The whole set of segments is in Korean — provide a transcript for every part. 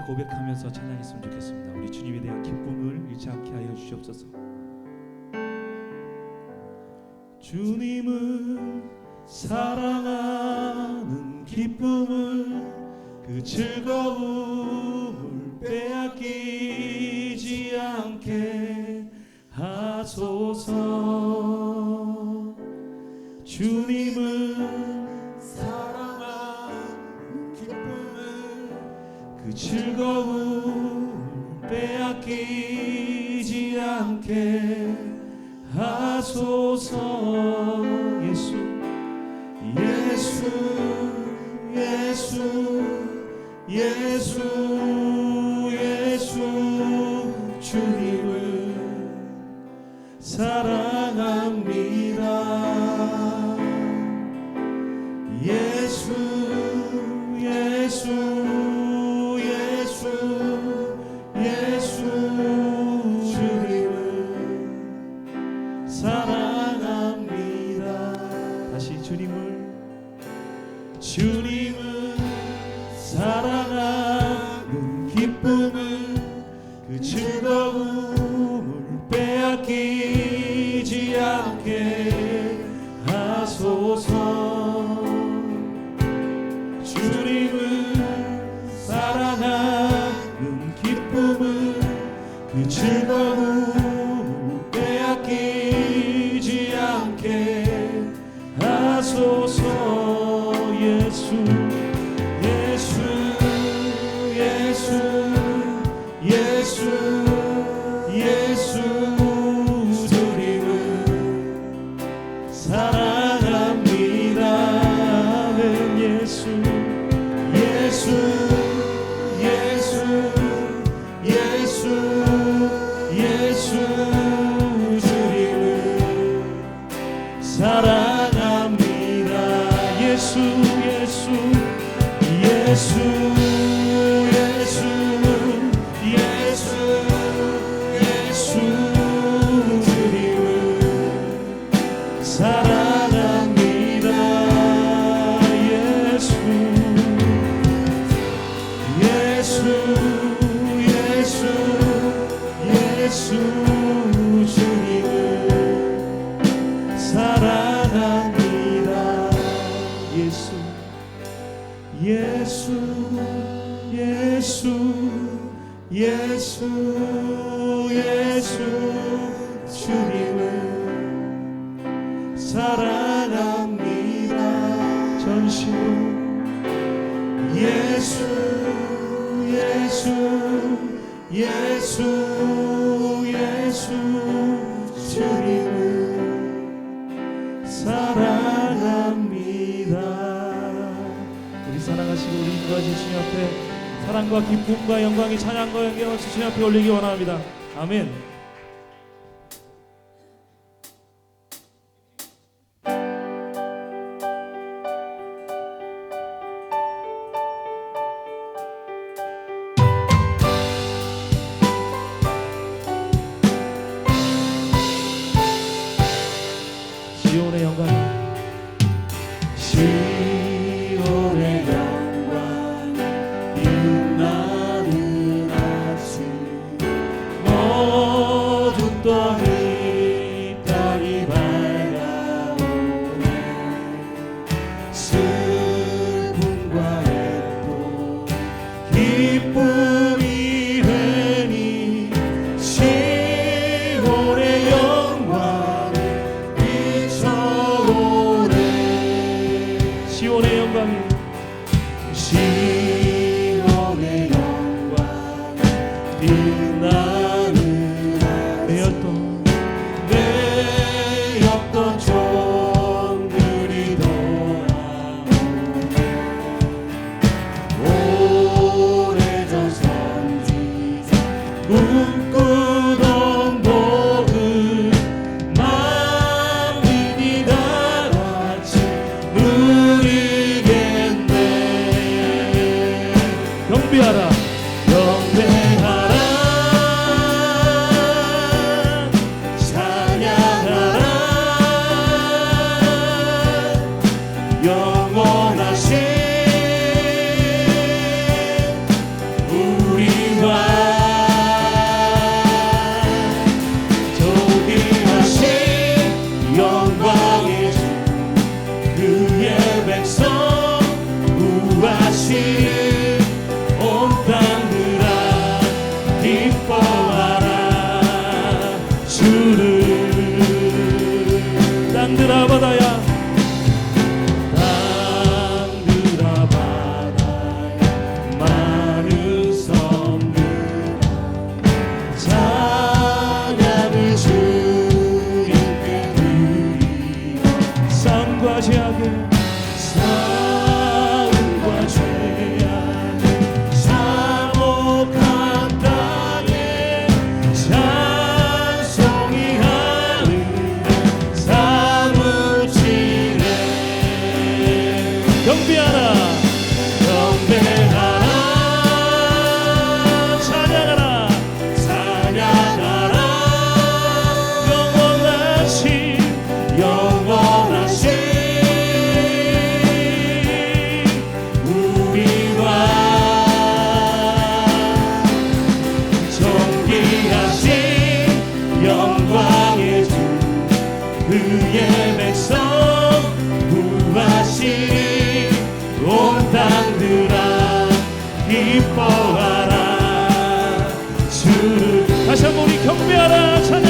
함께 고백하면서 찬양했으면 좋겠습니다. 우리 주님에 대한 기쁨을 잃지 않게 하여 주시옵소서. 주님을 사랑하는 기쁨을 그 즐거움을 빼앗기 즐거움을 빼앗기지 않게 하소서 예수. 예수 예수 예수 예수 주님 다시 주님을. 주님을 사랑하는 기쁨을 그 즐거움을 빼앗기지 않게 하소서. 그 즐거움 사랑 예수 예수 예수 예수 주님을 사랑합니다. 우리 사랑하시고 우리 인도하신 주님 앞에 사랑과 기쁨과 영광이 찬양과 영광을 주님 앞에 올리기 원합니다. 아멘 기뻐하라. 주 다시 한번 우리 경배하라 찬양.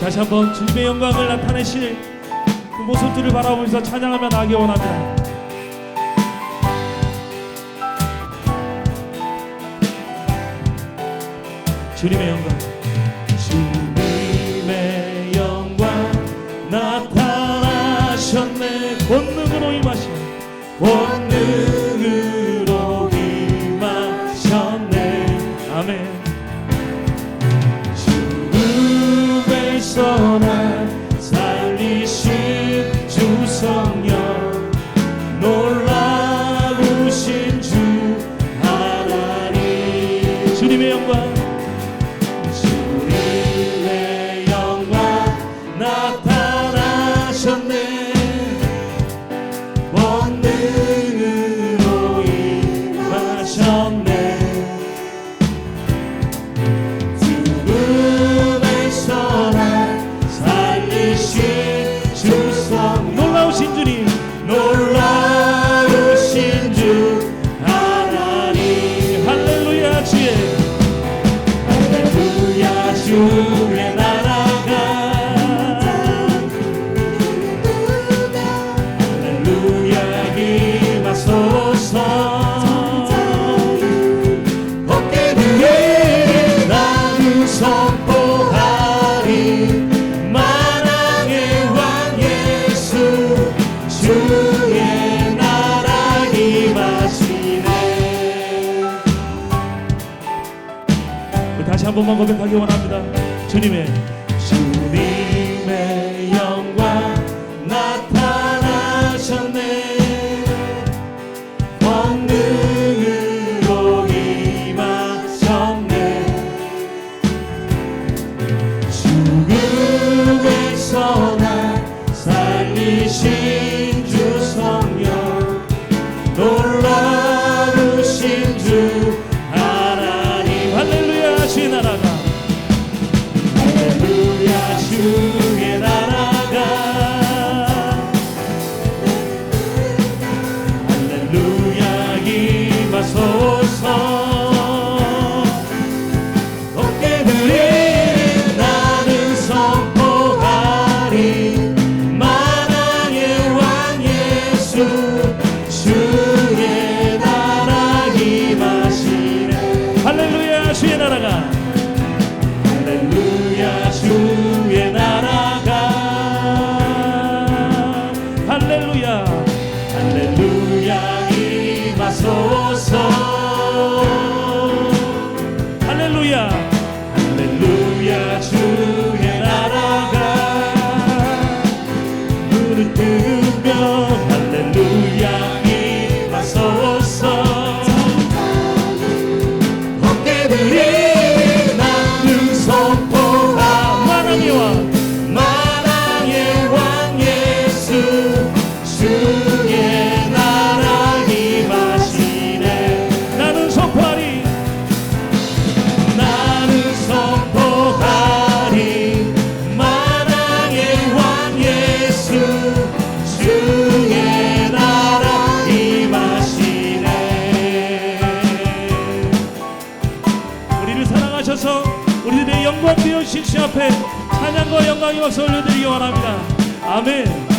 다시 한번 주님의 영광을 나타내실 그 모습들을 바라보면서 찬양하며 나기 원합니다. 주님의 영광. 한 번만 고백하기 원합니다. 주님의 앞에 찬양과 영광이 와서 올려드리기 원합니다. 아멘.